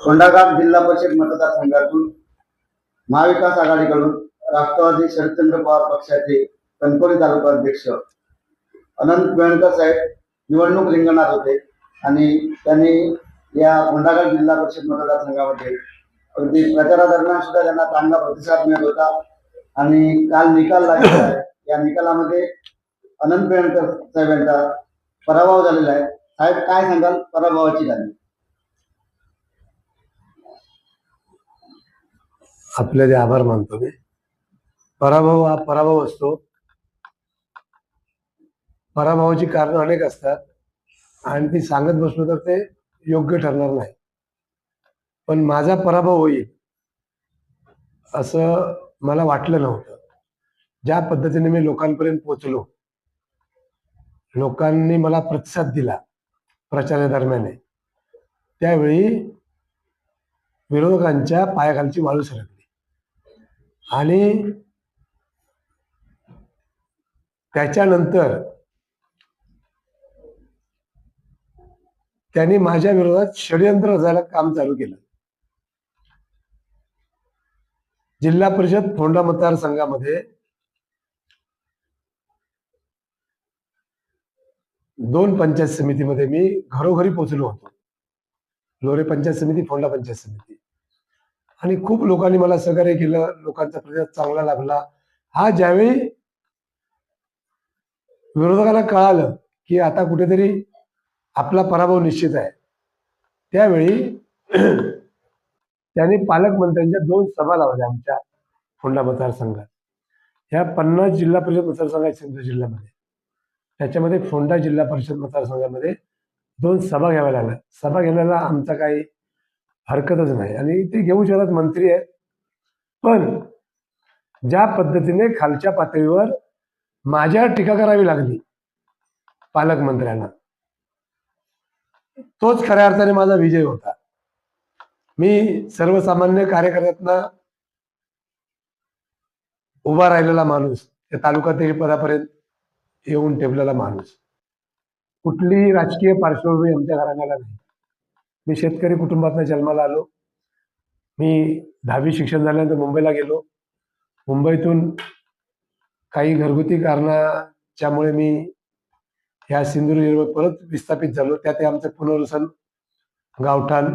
कोंडागाव जिल्हा परिषद मतदारसंघातून महाविकास आघाडीकडून राष्ट्रवादी शरदचंद्र पवार पक्षाचे कणकवली तालुका अध्यक्ष अनंत गोयंकर साहेब निवडणूक रिंगणात होते आणि त्यांनी या कोंडाघाट जिल्हा परिषद मतदारसंघामध्ये अगदी प्रचारादरम्यान सुद्धा त्यांना चांगला प्रतिसाद मिळत होता. आणि काल निकाल लागलेला आहे. या निकालामध्ये अनंत गोयंकर साहेब यांचा पराभव झालेला आहे. साहेब काय सांगाल? पराभवाची झाली. आपले जे आभार मानतो मी. पराभव हा पराभव असतो. पराभवाची कारण अनेक असतात. आणि ती सांगत बसलो तर ते योग्य ठरणार नाही. पण माझा पराभव होईल असं मला वाटलं नव्हतं. ज्या पद्धतीने मी लोकांपर्यंत पोचलो लोकांनी मला प्रतिसाद दिला प्रचारादरम्यान त्यावेळी विरोधकांच्या पायाखालची वाळू सरकली. आणि त्याच्यानंतर त्यांनी माझ्या विरोधात षडयंत्र रचायला काम चालू केलं. जिल्हा परिषद फोंडा मतदारसंघामध्ये दोन पंचायत समितीमध्ये मी घरोघरी पोहोचलो होतो. लोरे पंचायत समिती फोंडा पंचायत समिती. आणि खूप लोकांनी मला सहकार्य केलं लोकांचा प्रतिसाद चांगला लाभला हा ज्यावेळी विरोधकाला कळालं की आता कुठेतरी आपला पराभव निश्चित आहे त्यावेळी त्याने पालकमंत्र्यांच्या दोन सभा लावल्या आमच्या फोंडा मतदारसंघात. ह्या पन्नास जिल्हा परिषद मतदारसंघ आहेत सिंधुदुर्ग जिल्ह्यामध्ये. त्याच्यामध्ये फोंडा जिल्हा परिषद मतदारसंघामध्ये दोन सभा घ्याव्या लागल्या. सभा घेण्याला आमचा काही हरकतच नाही. आणि ते घेऊ शकत मंत्री आहेत. पण ज्या पद्धतीने खालच्या पातळीवर माझ्या टीका करावी लागली पालकमंत्र्यांना तोच खऱ्या अर्थाने माझा विजय होता. मी सर्वसामान्य कार्यकर्त्यांना उभा राहिलेला माणूस त्या तालुका पदापर्यंत येऊन ठेवलेला माणूस. कुठलीही राजकीय पार्श्वभूमी आमच्या घराण्याला नाही. मी शेतकरी कुटुंबातनं जन्माला आलो. मी दहावी शिक्षण झाल्यानंतर मुंबईला गेलो. मुंबईतून काही घरगुती कारणाच्यामुळे मी ह्या सिंधुदुर्ग परत विस्थापित झालो. त्यात आमचं पुनर्वसन गावठाण.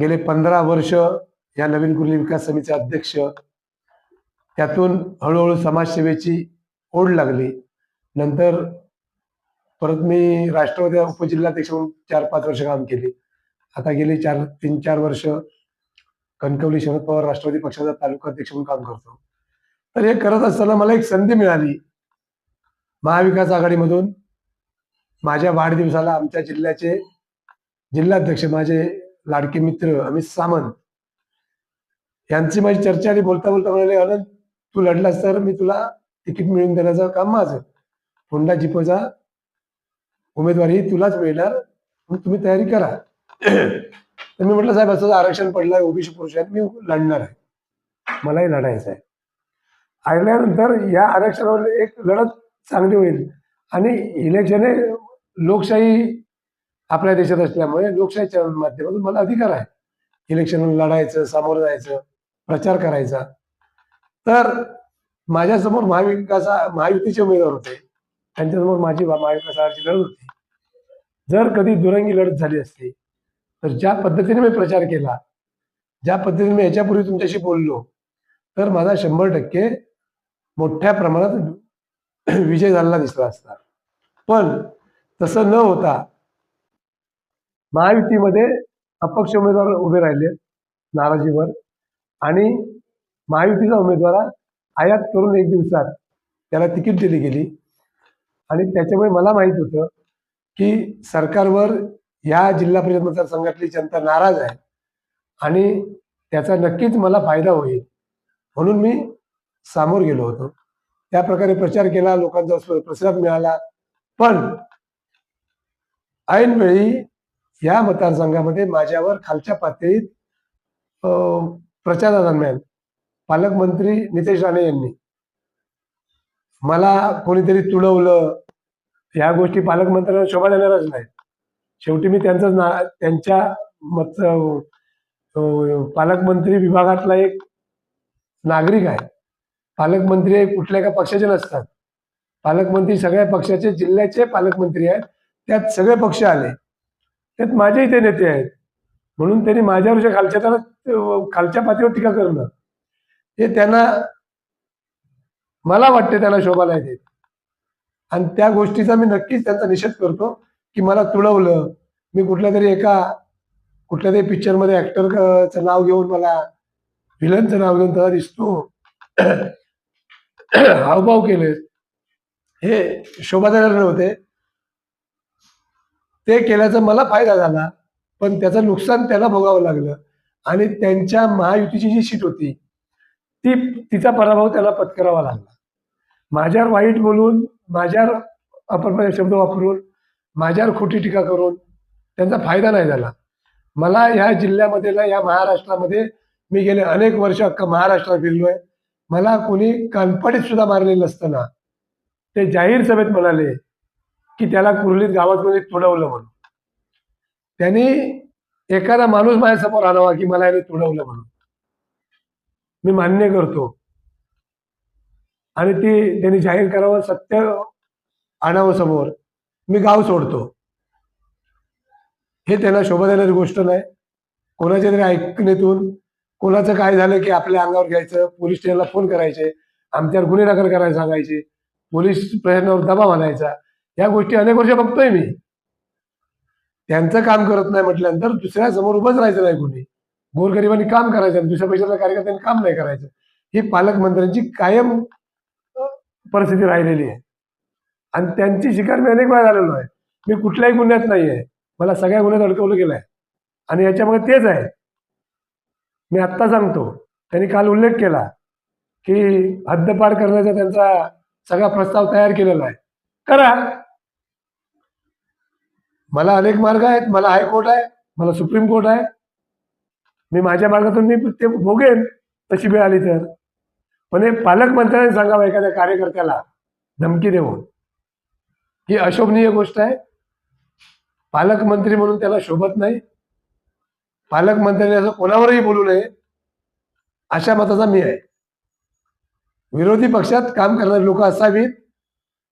गेले पंधरा वर्ष या नवीन कुर्ली विकास समितीचे अध्यक्ष. त्यातून हळूहळू समाजसेवेची ओढ लागली. नंतर परत मी राष्ट्रवादी उपजिल्हाध्यक्ष म्हणून चार पाच वर्ष काम केली. आता गेली चार तीन चार वर्ष कणकवली शरद पवार राष्ट्रवादी पक्षाचा तालुका अध्यक्ष म्हणून काम करतो. तर हे करत असताना मला एक संधी मिळाली. महाविकास आघाडीमधून माझ्या वाढदिवसाला आमच्या जिल्ह्याचे जिल्हाध्यक्ष माझे लाडके मित्र अमित सामंत यांची माझी चर्चा आणि बोलता बोलता म्हणाले अनंत तू लढलास तर मी तुला तिकीट मिळवून देण्याचं काम माझं. होंडा जिपोचा उमेदवारी तुलाच मिळणार. तुम्ही तयारी करा. तर मी म्हटलं साहेब असं आरक्षण पडलंय ओबीसी पुरुष आहेत मी लढणार आहे. मलाही लढायचं आहे. आल्यानंतर या आरक्षणावर एक लढत चांगली होईल आणि इलेक्शन हे लोकशाही आपल्या देशात असल्यामुळे लोकशाहीच्या माध्यमातून मला अधिकार आहे. इलेक्शन लढायचं सामोरं जायचं प्रचार करायचा. तर माझ्यासमोर महाविकास महायुतीचे उमेदवार होते. त्यांच्यासमोर माझी महाविकासाची लढत होती. जर कधी दुरंगी लढत झाली असती तर ज्या पद्धतीने मी प्रचार केला ज्या पद्धतीने मी याच्यापूर्वी तुमच्याशी बोललो तर माझा शंभर टक्के मोठ्या प्रमाणात विजय झालेला दिसला असता. पण तसं न होता महायुतीमध्ये अपक्ष उमेदवार उभे राहिले नाराजीवर आणि महायुतीचा उमेदवार आयात करून एक दिवसात त्याला तिकीट दिली गेली. आणि त्याच्यामुळे मला माहीत होतं की सरकारवर या जिल्हा परिषद मतदारसंघातली जनता नाराज आहे. आणि त्याचा नक्कीच मला फायदा होईल. म्हणून मी सामोर गेलो होतो. त्या प्रकारे प्रचार केला लोकांचा प्रतिसाद मिळाला. पण ऐनवेळी या मतदारसंघामध्ये माझ्यावर खालच्या पातळीत अं, प्रचारादरम्यान पालकमंत्री नितेश राणे यांनी मला कोणीतरी तुडवलं. ह्या गोष्टी पालकमंत्र्यांना शोभा देणारच नाहीत. शेवटी मी त्यांचं ना त्यांच्या मत पालकमंत्री विभागातला एक नागरिक आहे. पालकमंत्री हे कुठल्या एका पक्षाचे नसतात. पालकमंत्री सगळ्या पक्षाचे जिल्ह्याचे पालकमंत्री आहेत. त्यात सगळे पक्ष आले. त्यात माझे इथे नेते आहेत. म्हणून त्यांनी माझ्यावरच्या खालच्या त्याला खालच्या पातळीवर टीका करणं हे त्यांना मला वाटते त्यांना शोभा नाही देत आणि त्या गोष्टीचा मी नक्कीच त्यांचा निषेध करतो. की मला तुळवलं मी कुठल्या तरी एका कुठल्या तरी पिक्चरमध्ये ऍक्टरचं नाव घेऊन मला व्हिलनचं नाव घेऊन त्याला दिसतो. हावभाव केले. हे शोभादार नव्हते ते केल्याचा मला फायदा झाला पण त्याचं नुकसान त्याला भोगावं लागलं. आणि त्यांच्या महायुतीची जी सीट होती ती तिचा पराभव त्याला पत्करावा लागला. माझ्यावर वाईट बोलून माझ्यावर आपण शब्द वापरून माझ्यावर खोटी टीका करून त्यांचा फायदा नाही झाला. मला ह्या जिल्ह्यामध्ये ना या महाराष्ट्रामध्ये मी गेले अनेक वर्ष अख्खा महाराष्ट्रात फिरलोय. मला कोणी कानपडीत सुद्धा मारले नसताना. ते जाहीर सभेत म्हणाले की त्याला कुर्लीत गावात कोणी तुडवलं म्हणून. त्यांनी एखादा माणूस माझ्यासमोर आणावा की मला याने तुडवलं म्हणून. मी मान्य करतो. आणि ती त्यांनी जाहीर करावं सत्य आणावं समोर. मी गाव सोडतो. हे त्यांना शोभा देणारी गोष्ट नाही. कोणाच्या तरी ऐकण्यातून कोणाचं काय झालं की आपल्या अंगावर घ्यायचं पोलीस स्टेशनला फोन करायचे आमच्यावर गुन्हे दाखल करायला सांगायचे पोलीस प्रशासनावर दबाव आणायचा. या गोष्टी अनेक वर्ष बघतोय मी. त्यांचं काम करत नाही म्हटल्यानंतर दुसऱ्या समोर उभंच राहायचं नाही कोणी. गोरगरिबांनी काम करायचं आणि दुसऱ्या पैशातल्या कार्यकर्त्यांनी काम नाही करायचं. ही पालकमंत्र्यांची कायम परिस्थिती राहिलेली आहे. आणि त्यांची शिकार मी अनेक वेळा झालेलो आहे. मी कुठल्याही गुन्ह्यात नाही आहे मला सगळ्या गुन्ह्यात अडकवलं गेलं आहे आणि याच्यामध्ये तेच आहे. मी आत्ता सांगतो. त्यांनी काल उल्लेख केला की हद्दपार करण्याचा त्यांचा सगळा प्रस्ताव तयार केलेला आहे. करा. मला अनेक मार्ग आहेत. मला हायकोर्ट आहे. मला सुप्रीम कोर्ट आहे. मी माझ्या मार्गातून मी ते भोगेन तशी वेळ आली तर. पण हे पालकमंत्र्यांनी सांगावं एखाद्या कार्यकर्त्याला धमकी देऊन. ही अशोभनीय गोष्ट आहे. पालकमंत्री म्हणून त्याला शोभत नाही. पालकमंत्र्यांनी असं कोणावरही बोलू नये. अशा मताचा मी आहे. विरोधी पक्षात काम करणारी लोक असावीत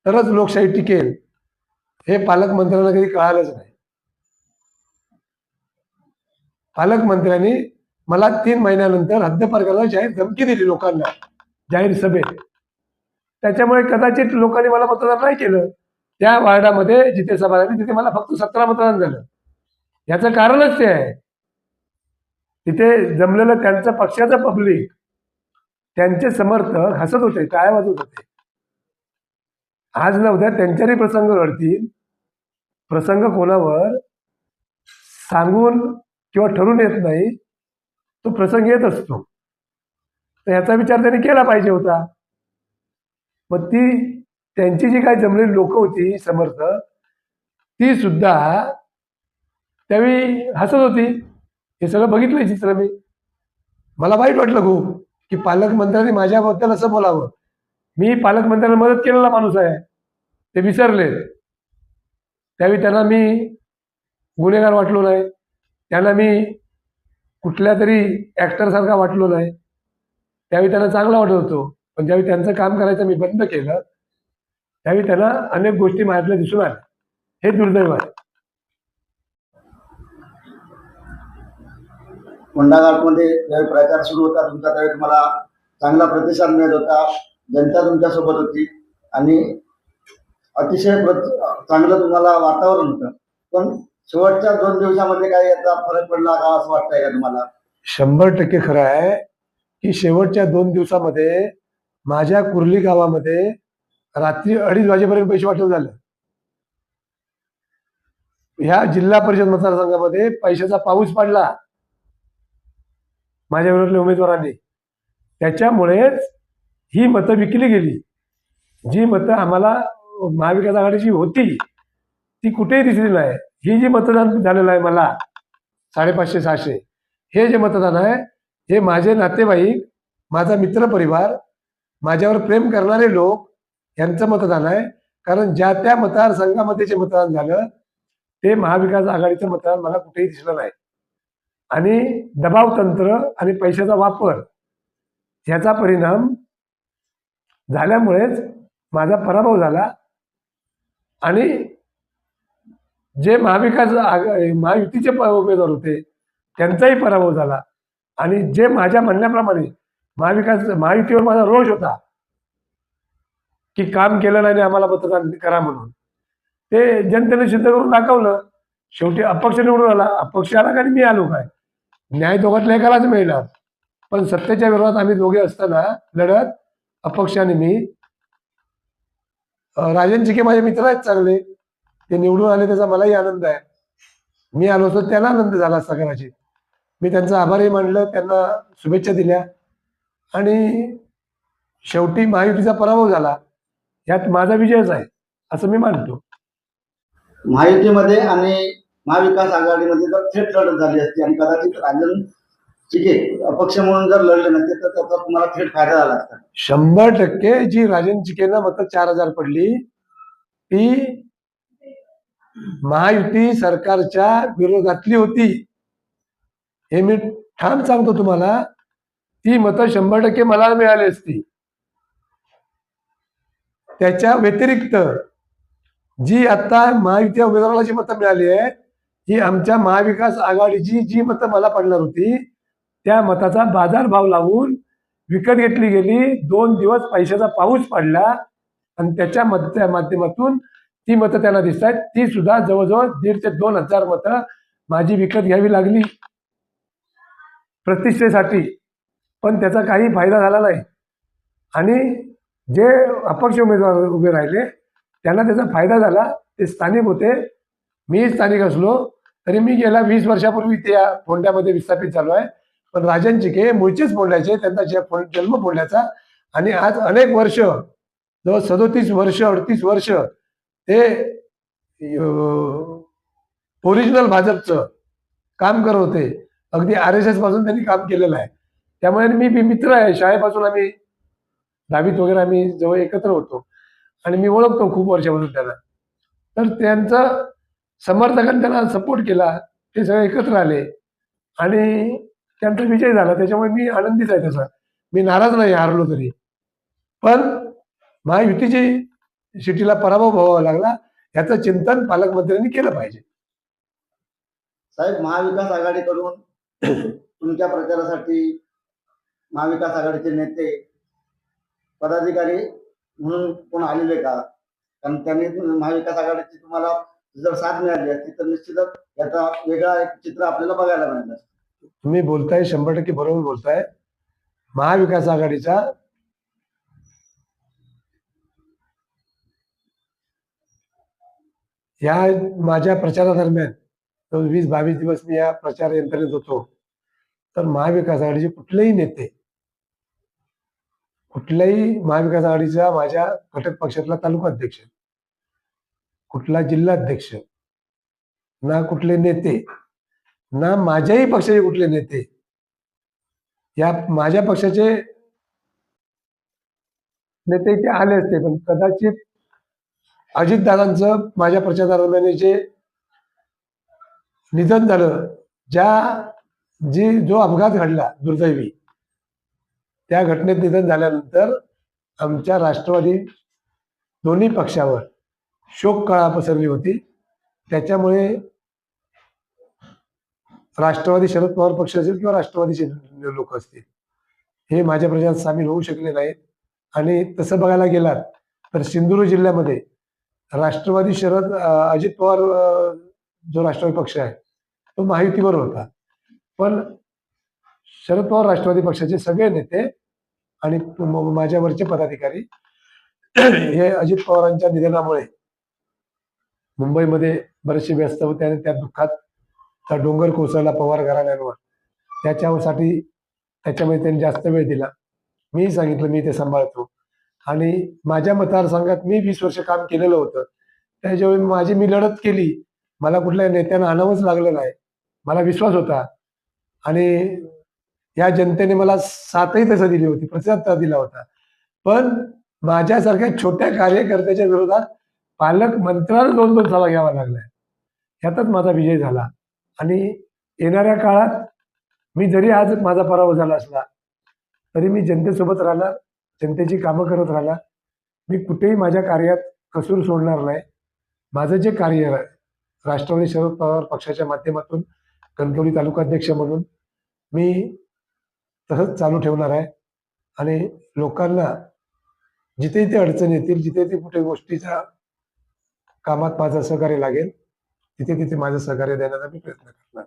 तरच लोकशाही टिकेल हे पालकमंत्र्यांना कधी कळालंच नाही. पालकमंत्र्यांनी मला तीन महिन्यानंतर हद्दपार करायला जाहीर धमकी दिली लोकांना जाहीर सभेत. त्याच्यामुळे कदाचित लोकांनी मला मतदान नाही केलं. त्या वार्डामध्ये जिथे सभा झाली तिथे मला फक्त सतरा मतदान झालं. याचं कारणच ते आहे. तिथे जमलेलं त्यांचं पक्षाचं पब्लिक त्यांचे समर्थक हसत होते काय वाजत होते. आज ना उद्या त्यांच्याही प्रसंग घडतील. प्रसंग कोणावर सांगून किंवा ठरून येत नाही तो प्रसंग येत असतो. तर याचा विचार त्यांनी केला पाहिजे होता. मग ती त्यांची जी काही जमलेली लोक होती समर्थ ती सुद्धा त्यावेळी हसत होती. हे सगळं बघितलंय चित्र मी. मला वाईट वाटलं खूप की पालकमंत्र्यांनी माझ्याबद्दल असं बोलावं. मी पालकमंत्र्यांना मदत केलेला माणूस आहे. ते विसरले. त्यावेळी त्यांना मी गुन्हेगार वाटलो नाही. त्यांना मी कुठल्या तरी ॲक्टरसारखा वाटलो नाही. त्यावेळी त्यांना चांगला वाटत होतो. पण ज्यावेळी त्यांचं काम करायचं मी बंद केलं त्यावेळी त्यांना अनेक गोष्टी माझ्यातल्या दिसून आल्या. हे दुर्दैव आहे. कोंडाघाटमध्ये ज्यावेळी प्रचार सुरू होता तुमचा त्यावेळी तुम्हाला चांगला प्रतिसाद मिळत होता. जनता तुमच्यासोबत होती. आणि अतिशय प्रत- चांगलं तुम्हाला वातावरण होतं. पण शेवटच्या दोन दिवसामध्ये काही याचा फरक पडला का असं वाटतंय का तुम्हाला? शंभर टक्के खरं आहे की शेवटच्या दोन दिवसामध्ये माझ्या कुर्ली गावामध्ये रात्री अडीच वाजेपर्यंत पैसे वाटप झालं. ह्या जिल्हा परिषद मतदारसंघामध्ये पैशाचा पाऊस पडला. माझ्या विरोधातल्या उमेदवारांनी. त्याच्यामुळेच ही मतं विकली गेली. जी मतं आम्हाला महाविकास आघाडीची होती ती कुठेही दिसली नाही. ही जी मतदान झालेलं आहे मला साडेपाचशे सहाशे हे जे मतदान आहे हे माझे नातेवाईक माझा मित्रपरिवार माझ्यावर प्रेम करणारे लोक यांचं मतदान आहे. कारण ज्या त्या मतदारसंघामध्ये जे मतदान झालं ते महाविकास आघाडीचं मतदान मला कुठेही दिसलं नाही. आणि दबाव तंत्र आणि पैशाचा वापर याचा परिणाम झाल्यामुळेच माझा पराभव झाला. आणि जे महाविकास आघा- महायुतीचे प- उमेदवार होते त्यांचाही पराभव झाला. आणि जे माझ्या म्हणण्याप्रमाणे महाविकास महायुतीवर माझा रोष होता की काम केलं नाही आणि आम्हाला मतदान करा म्हणून. ते जनतेने सिद्ध करून दाखवलं. शेवटी अपक्ष निवडून आला. अपक्ष आला का मी आलो काय? न्याय दोघातल्या एकालाच मिळणार. पण सत्तेच्या विरोधात आम्ही दोघे असताना लढत अपक्षाने मी. अं, राजन चिके माझे मित्र आहेत चांगले. ते निवडून आले त्याचा मलाही आनंद आहे. मी आलो असतो त्यांना आनंद झाला सगळ्याची मी त्यांचा आभारही मानलं त्यांना शुभेच्छा दिल्या. आणि शेवटी महायुतीचा पराभव झाला. यात माझा विजयच आहे असं मी मानतो. महायुतीमध्ये आणि महाविकास आघाडीमध्ये जर थेट लढत झाली असती आणि कदाचित राजन चिके अपक्ष म्हणून जर लढले नसते तर त्याचा तुम्हाला थेट फायदा झाला असता. शंभर टक्के जी राजन चिकेंना मत चार हजार पडली ती महायुती सरकारच्या विरोधातली होती. हे मी ठाम सांगतो तुम्हाला ती मतं शंभर टक्के मला मिळाली असती. त्याच्या व्यतिरिक्त जी आता महायुती उमेदवाराला जी मतं मिळाली आहेत ही आमच्या महाविकास आघाडीची जी मतं मला पडणार होती त्या मताचा बाजारभाव लावून विकत घेतली गेली. दोन दिवस पैशाचा पाऊस पडला आणि त्याच्या मत माध्यमातून ती मतं त्यांना दिसत आहेत. ती सुद्धा जवळजवळ दीड ते दोन हजार मतं माझी विकत घ्यावी लागली. प्रतिष्ठेसाठी. पण त्याचा काही फायदा झाला नाही. आणि जे अपक्ष उमेदवार उभे राहिले त्यांना त्याचा फायदा झाला. ते स्थानिक होते. मी स्थानिक असलो तरी मी गेल्या वीस वर्षापूर्वी त्या फोंड्यामध्ये विस्थापित झालो आहे. पण राजन चिके मूळचेच फोंड्याचे त्यांचा जन्म फोंड्याचा आणि आज अनेक वर्ष जवळ सदोतीस वर्ष अडतीस वर्ष ते ओरिजिनल भाजपचं काम करत होते. अगदी आर एस एसपासून त्यांनी काम केलेलं आहे. त्यामुळे मी मी मित्र आहे. शाळेपासून आम्ही दहावीत वगैरे आम्ही जवळ एकत्र होतो आणि मी ओळखतो खूप वर्षापासून त्यांना. तर त्यांचं समर्थकांनी त्यांना सपोर्ट केला ते सगळे एकत्र आले आणि त्यांचा विजय झाला. त्याच्यामुळे मी आनंदीच आहे तसा. मी नाराज नाही हारलो तरी. पण महायुतीची सिटीला पराभव व्हावा लागला याचं चिंतन पालकमंत्र्यांनी केलं पाहिजे. साहेब महाविकास आघाडीकडून तुमच्या प्रचारासाठी महाविकास आघाडीचे नेते पदाधिकारी म्हणून कोण आलेले का? कारण त्यांनी महाविकास आघाडीची तुम्हाला जर साथ मिळाली असती तर निश्चितच याचा वेगळा एक चित्र आपल्याला बघायला मिळणार तुम्ही बोलताय शंभर टक्के बरोबर बोलताय. महाविकास आघाडीचा या माझ्या प्रचारादरम्यान वीस बावीस दिवस मी या प्रचार यंत्रणेत होतो. तर महाविकास आघाडीचे कुठलेही नेते कुठल्याही महाविकास आघाडीचा माझ्या घटक पक्षातला तालुका अध्यक्ष कुठला जिल्हाध्यक्ष ना कुठले नेते ना माझ्याही पक्षाचे कुठले नेते या माझ्या पक्षाचे नेते इथे आले असते पण कदाचित अजितदादांचं माझ्या प्रचारदरम्यान जे निधन झालं ज्या जी जो अपघात घडला दुर्दैवी त्या घटनेत निधन झाल्यानंतर आमच्या राष्ट्रवादी दोन्ही पक्षावर शोक कळा पसरली होती. त्याच्यामुळे राष्ट्रवादी शरद पवार पक्ष असेल किंवा राष्ट्रवादी लोक असतील हे माझ्या प्रचारात सामील होऊ शकले नाहीत. आणि तसं बघायला गेलात तर सिंधुदुर्ग जिल्ह्यामध्ये राष्ट्रवादी शरद अजित पवार जो राष्ट्रवादी पक्ष आहे तो महायुतीवर होता. पण शरद पवार राष्ट्रवादी पक्षाचे सगळे नेते आणि माझ्यावरचे पदाधिकारी हे अजित पवारांच्या निधनामुळे मुंबईमध्ये बरेचसे व्यस्त होते आणि त्या दुःखात त्या डोंगर कोसळला पवार घराण्यांवर. त्याच्यासाठी त्याच्यामध्ये त्यांनी जास्त वेळ दिला. मी सांगितलं मी ते सांभाळतो. आणि माझ्या मतदारसंघात मी वीस वर्ष काम केलेलं होतं. त्याच्यावेळी माझी मी लढत केली. मला कुठल्या नेत्यांना आणावंच लागलं नाही. मला विश्वास होता. आणि या जनतेने मला साथही तसं दिली होती प्रतिसाद दिला होता. पण माझ्यासारख्या छोट्या कार्यकर्त्याच्या विरोधात पालक मंत्र्याला दोन दोन सभा घ्यावा लागलाय. ह्यातच माझा विजय झाला. आणि येणाऱ्या काळात मी जरी आज माझा पराभव झाला असला तरी मी जनतेसोबत राहणार जनतेची कामं करत राहणार. मी कुठेही माझ्या कार्यात कसूर सोडणार नाही. माझं जे कार्य राष्ट्रवादी शरद पवार पक्षाच्या माध्यमातून कणकवली तालुकाध्यक्ष म्हणून मी तसंच चालू ठेवणार आहे. आणि लोकांना जिथे जिथे अडचण येतील जिथे जिथे कुठे गोष्टीचा कामात माझं सहकार्य लागेल तिथे तिथे माझं सहकार्य देण्याचा मी प्रयत्न करणार.